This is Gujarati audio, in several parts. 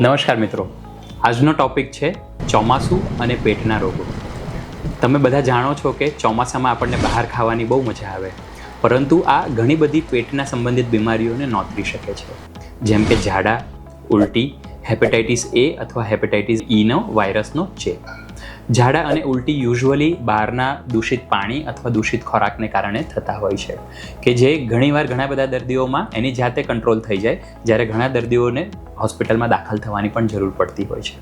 નમસ્કાર મિત્રો. આજનો ટોપિક છે ચોમાસું અને પેટના રોગો. તમે બધા જાણો છો કે ચોમાસામાં આપણને બહાર ખાવાની બહુ મજા આવે, પરંતુ આ ઘણી બધી પેટના સંબંધિત બીમારીઓને નોતરી શકે છે. જેમ કે ઝાડા, ઉલટી હેપેટાઇટિસ એ અથવા હેપેટાઇટિસ ઈનો વાયરસનો છે. ઝાડા અને ઉલટી યુઝ્યુઅલી બહારના દૂષિત પાણી અથવા દૂષિત ખોરાકને કારણે થતા હોય છે, કે જે ઘણીવાર ઘણા બધા દર્દીઓમાં એની જાતે કંટ્રોલ થઈ જાય, જ્યારે ઘણા દર્દીઓને હોસ્પિટલમાં દાખલ થવાની પણ જરૂર પડતી હોય છે.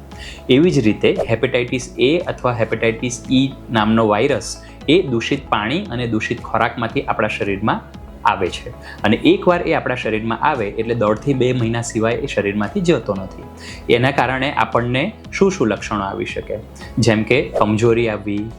એવી જ રીતે હેપેટાઇટિસ એ અથવા હેપેટાઇટિસ ઈ નામનો વાયરસ એ દૂષિત પાણી અને દૂષિત ખોરાકમાંથી આપણા શરીરમાં આવે છે. અને એકવાર એ આપણા શરીરમાં આવે, એટલે દોઢથી બે મહિના સિવાય એ શરીરમાંથી જતો નથી. એના કારણે આપણને શું શું લક્ષણો આવી શકે? જેમ કે કમજોરી આવવી,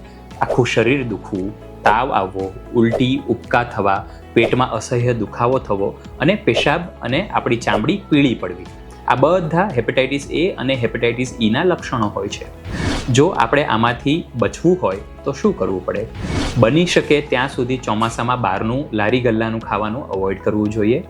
આખું શરીર દુખવું, તાવ આવવો, ઉલટી, ઉબકા થવા, પેટમાં અસહ્ય દુખાવો થવો અને પેશાબ અને આપણી ચામડી પીળી પડવી. આ બધા હેપેટાઇટિસ એ અને હેપેટાઇટિસ ઈના લક્ષણો હોય છે. જો આપણે આમાંથી બચવું હોય, તો શું કરવું પડે? બની શકે ત્યાં સુધી ચોમાસામાં બહારનું લારી ગલ્લાનું ખાવાનું અવોઇડ કરવું જોઈએ.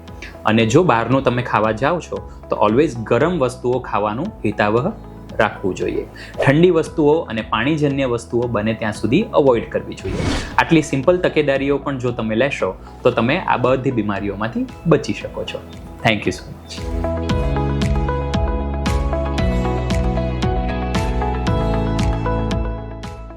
અને જો બહારનું તમે ખાવા જાઓ છો, તો ઓલવેઝ ગરમ વસ્તુઓ ખાવાનું હિતાવહ રાખવું જોઈએ. ઠંડી વસ્તુઓ અને પાણીજન્ય વસ્તુઓ બને ત્યાં સુધી અવોઇડ કરવી જોઈએ. આટલી સિમ્પલ તકેદારીઓ પણ જો તમે લેશો, તો તમે આ બધી બીમારીઓમાંથી બચી શકો છો. Thank you so much